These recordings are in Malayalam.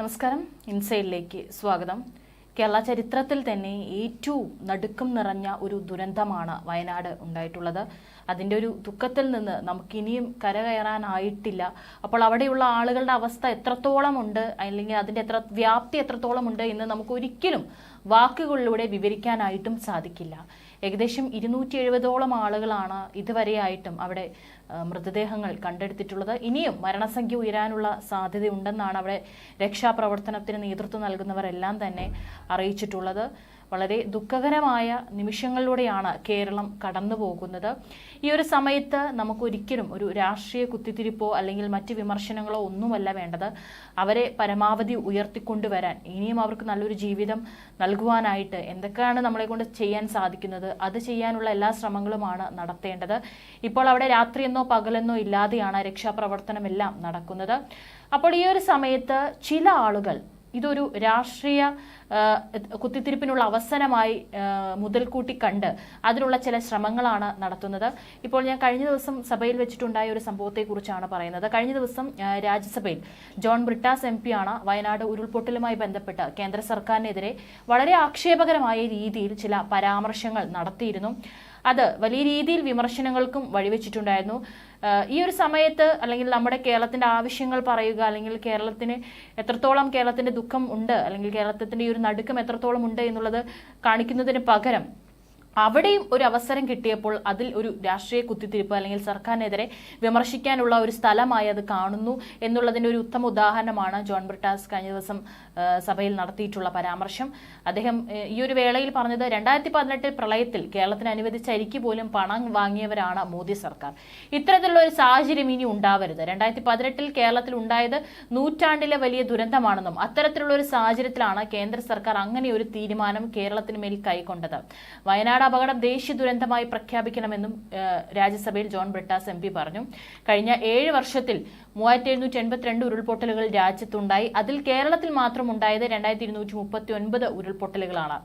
നമസ്കാരം. ഇൻസൈഡിലേക്ക് സ്വാഗതം. കേരള ചരിത്രത്തിൽ തന്നെ ഏറ്റവും നടുക്കം നിറഞ്ഞ ഒരു ദുരന്തമാണ് വയനാട് ഉണ്ടായിട്ടുള്ളത്. അതിന്റെ ഒരു ദുഃഖത്തിൽ നിന്ന് നമുക്കിനിയും കരകയറാനായിട്ടില്ല. അപ്പോൾ അവിടെയുള്ള ആളുകളുടെ അവസ്ഥ എത്രത്തോളം ഉണ്ട് അല്ലെങ്കിൽ അതിന്റെ എത്ര വ്യാപ്തി എത്രത്തോളം ഉണ്ട് എന്ന് നമുക്ക് ഒരിക്കലും വാക്കുകളിലൂടെ വിവരിക്കാനായിട്ടും സാധിക്കില്ല. ഏകദേശം ഇരുന്നൂറ്റി എഴുപതോളം ആളുകളാണ് ഇതുവരെയായിട്ടും അവിടെ മൃതദേഹങ്ങൾ കണ്ടെടുത്തിട്ടുള്ളത്. ഇനിയും മരണസംഖ്യ ഉയരാനുള്ള സാധ്യതയുണ്ടെന്നാണ് അവിടെ രക്ഷാപ്രവർത്തനത്തിന് നേതൃത്വം നൽകുന്നവരെല്ലാം തന്നെ അറിയിച്ചിട്ടുള്ളത്. വളരെ ദുഃഖകരമായ നിമിഷങ്ങളിലൂടെയാണ് കേരളം കടന്നു പോകുന്നത്. ഈ ഒരു സമയത്ത് നമുക്കൊരിക്കലും ഒരു രാഷ്ട്രീയ കുത്തിത്തിരിപ്പോ അല്ലെങ്കിൽ മറ്റ് വിമർശനങ്ങളോ ഒന്നുമല്ല വേണ്ടത്. അവരെ പരമാവധി ഉയർത്തിക്കൊണ്ടുവരാൻ ഇനിയും അവർക്ക് നല്ലൊരു ജീവിതം നൽകുവാനായിട്ട് എന്തൊക്കെയാണ് നമ്മളെ കൊണ്ട് ചെയ്യാൻ സാധിക്കുന്നത്? അത് ചെയ്യാനുള്ള എല്ലാ ശ്രമങ്ങളുമാണ് നടത്തേണ്ടത്. ഇപ്പോൾ അവിടെ രാത്രിയെന്നോ പകലെന്നോ ഇല്ലാതെയാണ് രക്ഷാപ്രവർത്തനമെല്ലാം നടക്കുന്നത്. അപ്പോൾ ഈ ഒരു സമയത്ത് ചില ആളുകൾ ഇതൊരു രാഷ്ട്രീയ കുത്തിത്തിരിപ്പിനുള്ള അവസരമായി മുതൽക്കൂട്ടി കണ്ട് അതിനുള്ള ചില ശ്രമങ്ങളാണ് നടത്തുന്നത്. ഇപ്പോൾ ഞാൻ കഴിഞ്ഞ ദിവസം സഭയിൽ വെച്ചിട്ടുണ്ടായ ഒരു സംഭവത്തെക്കുറിച്ചാണ് പറയുന്നത്. കഴിഞ്ഞ ദിവസം രാജ്യസഭയിൽ ജോൺ ബ്രിട്ടാസ് എം ആണ് വയനാട് ഉരുൾപൊട്ടലുമായി ബന്ധപ്പെട്ട് കേന്ദ്ര സർക്കാരിനെതിരെ വളരെ ആക്ഷേപകരമായ രീതിയിൽ ചില പരാമർശങ്ങൾ നടത്തിയിരുന്നു. അത് വലിയ രീതിയിൽ വിമർശനങ്ങൾക്കും വഴിവെച്ചിട്ടുണ്ടായിരുന്നു. ഈ ഒരു സമയത്ത് അല്ലെങ്കിൽ നമ്മുടെ കേരളത്തിന്റെ ആവശ്യങ്ങൾ പറയുക അല്ലെങ്കിൽ കേരളത്തിന് എത്രത്തോളം കേരളത്തിന്റെ ദുഃഖം ഉണ്ട് അല്ലെങ്കിൽ കേരളത്തിന്റെ ഈ ഒരു നടുക്കം എത്രത്തോളം ഉണ്ട് എന്നുള്ളത് കാണിക്കുന്നതിന് പകരം അവിടെയും ഒരു അവസരം കിട്ടിയപ്പോൾ അതിൽ ഒരു രാഷ്ട്രീയ കുത്തിത്തിരിപ്പ് അല്ലെങ്കിൽ സർക്കാരിനെതിരെ വിമർശിക്കാനുള്ള ഒരു സ്ഥലമായി അത് കാണുന്നു എന്നുള്ളതിന്റെ ഒരു ഉത്തമ ഉദാഹരണമാണ് ജോൺ ബ്രിട്ടാസ് കഴിഞ്ഞ ദിവസം സഭയിൽ നടത്തിയിട്ടുള്ള പരാമർശം. അദ്ദേഹം ഈ ഒരു വേളയിൽ പറഞ്ഞത് രണ്ടായിരത്തി പതിനെട്ടിൽ പ്രളയത്തിൽ കേരളത്തിന് അനുവദിച്ച അരിക്ക് പോലും പണം വാങ്ങിയവരാണ് മോദി സർക്കാർ. ഇത്തരത്തിലുള്ള ഒരു സാഹചര്യം ഇനി ഉണ്ടാവരുത്. രണ്ടായിരത്തി പതിനെട്ടിൽ കേരളത്തിൽ ഉണ്ടായത് നൂറ്റാണ്ടിലെ വലിയ ദുരന്തമാണെന്നും അത്തരത്തിലുള്ള ഒരു സാഹചര്യത്തിലാണ് കേന്ദ്ര സർക്കാർ അങ്ങനെ ഒരു തീരുമാനം കേരളത്തിന് മേൽ കൈക്കൊണ്ടത്. വയനാട് അപകടം ദേശീയ ദുരന്തമായി പ്രഖ്യാപിക്കണമെന്നും രാജ്യസഭയിൽ ജോൺ ബ്രിട്ടാസ് എം പറഞ്ഞു. കഴിഞ്ഞ ഏഴ് വർഷത്തിൽ മൂവായിരത്തി എഴുന്നൂറ്റി എൺപത്തിരണ്ട് ഉരുൾപൊട്ടലുകൾ രാജ്യത്തുണ്ടായി. അതിൽ കേരളത്തിൽ മാത്രം ഉണ്ടായത് രണ്ടായിരത്തി ഇരുന്നൂറ്റി മുപ്പത്തി ഒൻപത് ഉരുൾപൊട്ടലുകളാണ്.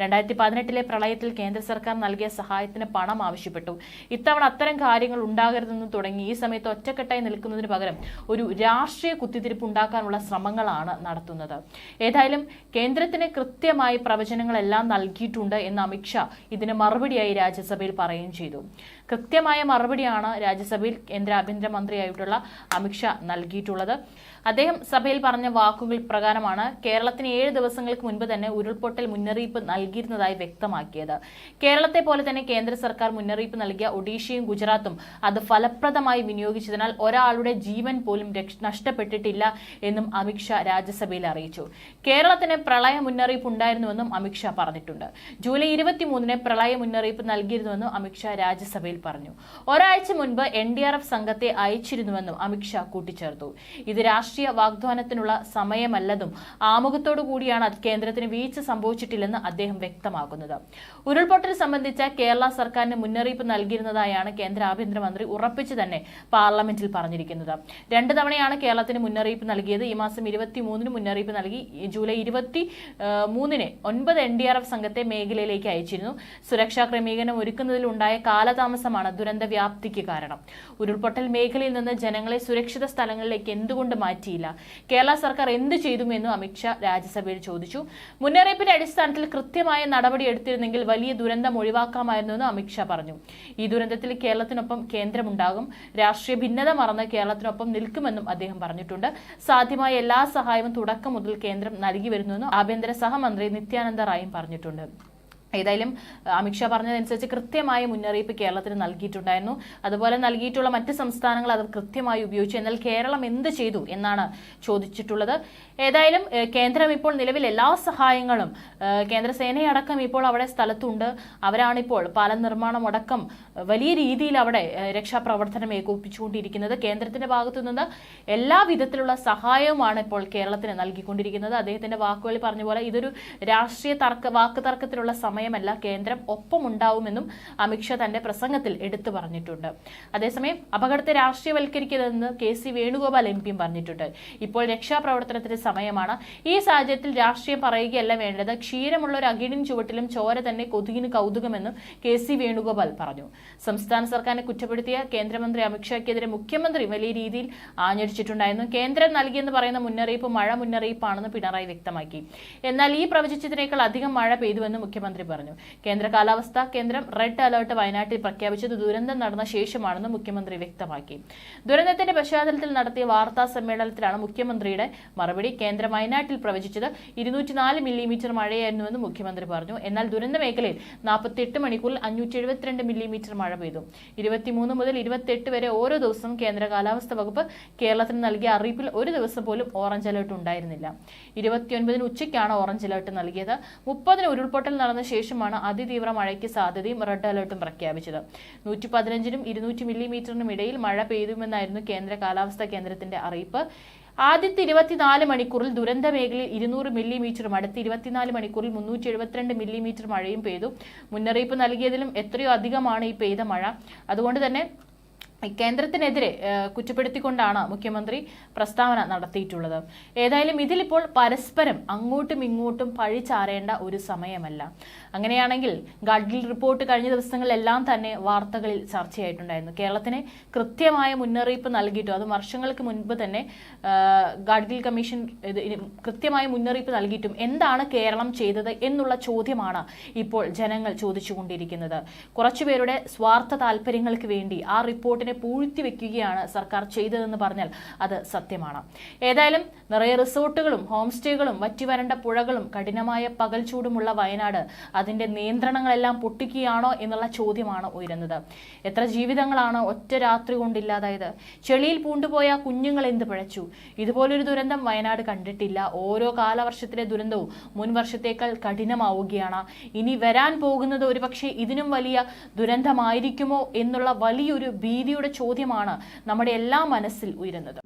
രണ്ടായിരത്തി പതിനെട്ടിലെ പ്രളയത്തിൽ കേന്ദ്ര സർക്കാർ നൽകിയ സഹായത്തിന് പണം ആവശ്യപ്പെട്ടു. ഇത്തവണ അത്തരം കാര്യങ്ങൾ ഉണ്ടാകരുതെന്ന് തുടങ്ങി. ഈ സമയത്ത് ഒറ്റക്കെട്ടായി നിൽക്കുന്നതിന് പകരം ഒരു രാഷ്ട്രീയ കുത്തിത്തിരിപ്പ് ഉണ്ടാക്കാനുള്ള ശ്രമങ്ങളാണ് നടത്തുന്നത്. ഏതായാലും കേന്ദ്രത്തിന് കൃത്യമായി പ്രവചനങ്ങളെല്ലാം നൽകിയിട്ടുണ്ട് എന്ന് അമിത്ഷാ ഇതിന് മറുപടിയായി രാജ്യസഭയിൽ പറയുകയും ചെയ്തു. കൃത്യമായ മറുപടിയാണ് രാജ്യസഭയിൽ കേന്ദ്ര ആഭ്യന്തരമന്ത്രിയായിട്ടുള്ള അമിത്ഷാ നൽകിയിട്ടുള്ളത്. അദ്ദേഹം സഭയിൽ പറഞ്ഞ വാക്കുകൾ പ്രകാരമാണ് കേരളത്തിന് ഏഴ് ദിവസങ്ങൾക്ക് മുൻപ് തന്നെ ഉരുൾപൊട്ടൽ മുന്നറിയിപ്പ് നൽകിയിരുന്നതായി വ്യക്തമാക്കിയത്. കേരളത്തെ പോലെ തന്നെ കേന്ദ്ര സർക്കാർ മുന്നറിയിപ്പ് നൽകിയ ഒഡീഷയും ഗുജറാത്തും അത് ഫലപ്രദമായി വിനിയോഗിച്ചതിനാൽ ഒരാളുടെ ജീവൻ പോലും നഷ്ടപ്പെട്ടിട്ടില്ല എന്നും അമിത്ഷാ രാജ്യസഭയിൽ അറിയിച്ചു. കേരളത്തിന് പ്രളയ മുന്നറിയിപ്പ് ഉണ്ടായിരുന്നുവെന്നും അമിത്ഷാ പറഞ്ഞിട്ടുണ്ട്. ജൂലൈ ഇരുപത്തിമൂന്നിന് പ്രളയ മുന്നറിയിപ്പ് നൽകിയിരുന്നുവെന്നും അമിത്ഷാ രാജ്യസഭയിൽ പറഞ്ഞു. ഒരാഴ്ച മുൻപ് എൻ ഡി ആർ എഫ് സംഘത്തെ അയച്ചിരുന്നുവെന്നും അമിത്ഷാ കൂട്ടിച്ചേർത്തു. ഇത് രാഷ്ട്രീയ വാഗ്ദാനത്തിനുള്ള സമയമല്ലെന്നും ആമുഖത്തോടു കൂടിയാണ് കേന്ദ്രത്തിന് വീഴ്ച സംഭവിച്ചിട്ടില്ലെന്ന് അദ്ദേഹം വ്യക്തമാക്കുന്നത്. ഉരുൾപൊട്ടൽ സംബന്ധിച്ച കേരള സർക്കാരിന് മുന്നറിയിപ്പ് നൽകിയിരുന്നതായാണ് കേന്ദ്ര ആഭ്യന്തരമന്ത്രി ഉറപ്പിച്ചു തന്നെ പാർലമെന്റിൽ പറഞ്ഞിരിക്കുന്നത്. രണ്ട് തവണയാണ് കേരളത്തിന് മുന്നറിയിപ്പ് നൽകിയത്. ഈ മാസം ഇരുപത്തി മൂന്നിന് മുന്നറിയിപ്പ് നൽകി. ജൂലൈ ഇരുപത്തി മൂന്നിന് ഒൻപത് എൻ ഡി ആർ എഫ് സംഘത്തെ മേഖലയിലേക്ക് അയച്ചിരുന്നു. സുരക്ഷാ ക്രമീകരണം ഒരുക്കുന്നതിലുണ്ടായ കാലതാമസമാണ് ദുരന്ത വ്യാപ്തിക്ക് കാരണം. ഉരുൾപൊട്ടൽ മേഖലയിൽ നിന്ന് ജനങ്ങളെ സുരക്ഷിത സ്ഥലങ്ങളിലേക്ക് എന്തുകൊണ്ട് മാറ്റിയില്ല? കേരള സർക്കാർ എന്ത് ചെയ്തുമെന്നും അമിത്ഷാ രാജ്യസഭയിൽ ചോദിച്ചു. മുന്നറിയിപ്പിന്റെ അടിസ്ഥാനത്തിൽ കൃത്യമായ നടപടി എടുത്തിരുന്നെങ്കിൽ വലിയ ദുരന്തം ഒഴിവാക്കാമായിരുന്നു ഒഴിവാക്കാമായിരുന്നുവെന്ന് അമിത്ഷാ പറഞ്ഞു. ഈ ദുരന്തത്തിൽ കേരളത്തിനൊപ്പം കേന്ദ്രമുണ്ടാകും. രാഷ്ട്രീയ ഭിന്നത മറന്ന് കേരളത്തിനൊപ്പം നിൽക്കുമെന്നും അദ്ദേഹം പറഞ്ഞിട്ടുണ്ട്. സാധ്യമായ എല്ലാ സഹായവും തുടക്കം മുതൽ കേന്ദ്രം നൽകി വരുന്നുവെന്നും ആഭ്യന്തര സഹമന്ത്രി നിത്യാനന്ദ റായും പറഞ്ഞിട്ടുണ്ട്. ഏതായാലും അമിത്ഷാ പറഞ്ഞതനുസരിച്ച് കൃത്യമായ മുന്നറിയിപ്പ് കേരളത്തിന് നൽകിയിട്ടുണ്ടായിരുന്നു. അതുപോലെ നൽകിയിട്ടുള്ള മറ്റ് സംസ്ഥാനങ്ങൾ അത് കൃത്യമായി ഉപയോഗിച്ചു. എന്നാൽ കേരളം എന്ത് ചെയ്തു എന്നാണ് ചോദിച്ചിട്ടുള്ളത്. ഏതായാലും കേന്ദ്രം ഇപ്പോൾ നിലവിൽ എല്ലാ സഹായങ്ങളും കേന്ദ്രസേനയടക്കം കേന്ദ്ര സേനയടക്കം ഇപ്പോൾ അവിടെ സ്ഥലത്തുണ്ട്. അവരാണിപ്പോൾ പാലം നിർമ്മാണം അടക്കം വലിയ രീതിയിൽ അവിടെ രക്ഷാപ്രവർത്തനം ഏകോപിപ്പിച്ചുകൊണ്ടിരിക്കുന്നത്. കേന്ദ്രത്തിന്റെ ഭാഗത്തു നിന്ന് എല്ലാ വിധത്തിലുള്ള സഹായവുമാണ് ഇപ്പോൾ കേരളത്തിന് നൽകിക്കൊണ്ടിരിക്കുന്നത്. അദ്ദേഹത്തിന്റെ വാക്കുകളിൽ പറഞ്ഞ പോലെ ഇതൊരു രാഷ്ട്രീയ തർക്ക വാക്ക് തർക്കത്തിലുള്ള സമയമല്ല. കേന്ദ്രം ഒപ്പമുണ്ടാവുമെന്നും അമിത്ഷാ തന്റെ പ്രസംഗത്തിൽ എടുത്തു പറഞ്ഞിട്ടുണ്ട്. അതേസമയം അപകടത്തെ രാഷ്ട്രീയവൽക്കരിക്കരുതെന്ന് കെ സി വേണുഗോപാൽ എം പിയും പറഞ്ഞിട്ടുണ്ട്. ഇപ്പോൾ രക്ഷാപ്രവർത്തനത്തിന് സമയമാണ്. ഈ സാഹചര്യത്തിൽ രാഷ്ട്രീയം പറയുകയല്ല വേണ്ടത്. ക്ഷീരമുള്ള ഒരു അകിടിൻ ചുവട്ടിലും ചോര തന്നെ കൊതുകിന് കൗതുകമെന്നും കെ സി വേണുഗോപാൽ പറഞ്ഞു. സംസ്ഥാന സർക്കാരിനെ കുറ്റപ്പെടുത്തിയ കേന്ദ്രമന്ത്രി അമിത്ഷായ്ക്കെതിരെ മുഖ്യമന്ത്രി വലിയ രീതിയിൽ ആഞ്ഞടിച്ചിട്ടുണ്ടായിരുന്നു. കേന്ദ്രം നൽകിയെന്ന് പറയുന്ന മുന്നറിയിപ്പ് മഴ മുന്നറിയിപ്പാണെന്ന് പിണറായി വ്യക്തമാക്കി. എന്നാൽ ഈ പ്രവചിച്ചതിനേക്കാൾ അധികം മഴ പെയ്തുവെന്ന് മുഖ്യമന്ത്രി പറഞ്ഞു. കേന്ദ്ര കാലാവസ്ഥാ കേന്ദ്രം റെഡ് അലർട്ട് വയനാട്ടിൽ പ്രഖ്യാപിച്ചത് ദുരന്തം നടന്ന ശേഷമാണെന്ന് മുഖ്യമന്ത്രി വ്യക്തമാക്കി. ദുരന്തത്തിന്റെ പശ്ചാത്തലത്തിൽ നടത്തിയ വാർത്താ സമ്മേളനത്തിലാണ് മുഖ്യമന്ത്രിയുടെ മറുപടി കേന്ദ്രം വയനാട്ടിൽ പ്രവചിച്ചത്. ഇരുന്നൂറ്റിനാല് മില്ലിമീറ്റർ മഴയായിരുന്നുവെന്ന് മുഖ്യമന്ത്രി പറഞ്ഞു. എന്നാൽ ദുരന്ത മേഖലയിൽ നാൽപ്പത്തിയെട്ട് മണിക്കൂറിൽ അഞ്ഞൂറ്റി എഴുപത്തിരണ്ട് മില്ലിമീറ്റർ മഴ പെയ്തു. ഇരുപത്തിമൂന്ന് മുതൽ ഇരുപത്തെട്ട് വരെ ഓരോ ദിവസവും കേന്ദ്ര കാലാവസ്ഥ വകുപ്പ് കേരളത്തിന് നൽകിയ അറിയിപ്പിൽ ഒരു ദിവസം പോലും ഓറഞ്ച് അലേർട്ട് ഉണ്ടായിരുന്നില്ല. ഇരുപത്തിയൊൻപതിന് ഉച്ചയ്ക്കാണ് ഓറഞ്ച് അലേർട്ട് നൽകിയത്. മുപ്പതിന് ഉരുൾപൊട്ടൽ നടന്ന ശേഷമാണ് അതിതീവ്ര മഴയ്ക്ക് സാധ്യതയും റെഡ് അലേർട്ടും പ്രഖ്യാപിച്ചത്. നൂറ്റി പതിനഞ്ചിനും ഇരുന്നൂറ്റി മില്ലിമീറ്ററിനും ഇടയിൽ മഴ പെയ്തുമെന്നായിരുന്നു കേന്ദ്ര കാലാവസ്ഥാ കേന്ദ്രത്തിന്റെ അറിയിപ്പ്. ആദ്യത്തെ ഇരുപത്തിനാല് മണിക്കൂറിൽ ദുരന്ത മേഖലയിൽ ഇരുന്നൂറ് മില്ലിമീറ്ററും അടുത്ത ഇരുപത്തിനാല് മണിക്കൂറിൽ മുന്നൂറ്റി എഴുപത്തിരണ്ട് മില്ലിമീറ്റർ മഴയും പെയ്തു. മുന്നറിയിപ്പ് നൽകിയതിലും എത്രയോ അധികമാണ് ഈ പെയ്ത മഴ. അതുകൊണ്ട് തന്നെ കേന്ദ്രത്തിനെതിരെ കുറ്റപ്പെടുത്തിക്കൊണ്ടാണ് മുഖ്യമന്ത്രി പ്രസ്താവന നടത്തിയിട്ടുള്ളത്. ഏതായാലും ഇതിലിപ്പോൾ പരസ്പരം അങ്ങോട്ടും ഇങ്ങോട്ടും പഴിച്ചാറേണ്ട ഒരു സമയമല്ല. അങ്ങനെയാണെങ്കിൽ ഗഡ്ഗിൽ റിപ്പോർട്ട് കഴിഞ്ഞ ദിവസങ്ങളിലെല്ലാം തന്നെ വാർത്തകളിൽ ചർച്ചയായിട്ടുണ്ടായിരുന്നു. കേരളത്തിന് കൃത്യമായ മുന്നറിയിപ്പ് നൽകിയിട്ടും അത് വർഷങ്ങൾക്ക് മുൻപ് തന്നെ ഗഡ്ഗിൽ കമ്മീഷൻ കൃത്യമായ മുന്നറിയിപ്പ് നൽകിയിട്ടും എന്താണ് കേരളം ചെയ്തത് എന്നുള്ള ചോദ്യമാണ് ഇപ്പോൾ ജനങ്ങൾ ചോദിച്ചുകൊണ്ടിരിക്കുന്നത്. കുറച്ചുപേരുടെ സ്വാർത്ഥ താല്പര്യങ്ങൾക്ക് വേണ്ടി ആ റിപ്പോർട്ടിനെ പൂഴ്ത്തി വെക്കുകയാണ് സർക്കാർ ചെയ്തതെന്ന് പറഞ്ഞാൽ അത് സത്യമാണ്. ഏതായാലും നിറയെ റിസോർട്ടുകളും ഹോം സ്റ്റേകളും വറ്റിവരണ്ട പുഴകളും കഠിനമായ പകൽ ചൂടുമുള്ള വയനാട് അതിന്റെ നിയന്ത്രണങ്ങളെല്ലാം പൊട്ടിക്കുകയാണോ എന്നുള്ള ചോദ്യമാണ് ഉയരുന്നത്. എത്ര ജീവിതങ്ങളാണ് ഒറ്റ രാത്രി കൊണ്ടില്ലാതായത് ചെളിയിൽ പൂണ്ടുപോയ കുഞ്ഞുങ്ങൾ എന്ത് പിഴച്ചു? ഇതുപോലൊരു ദുരന്തം വയനാട് കണ്ടിട്ടില്ല. ഓരോ കാലവർഷത്തിലെ ദുരന്തവും മുൻ വർഷത്തേക്കാൾ കഠിനമാവുകയാണ്. ഇനി വരാൻ പോകുന്നത് ഒരുപക്ഷെ ഇതിനും വലിയ ദുരന്തമായിരിക്കുമോ എന്നുള്ള വലിയൊരു ഭീതിയുടെ ചോദ്യമാണ് നമ്മുടെ എല്ലാ മനസ്സിൽ ഉയരുന്നത്.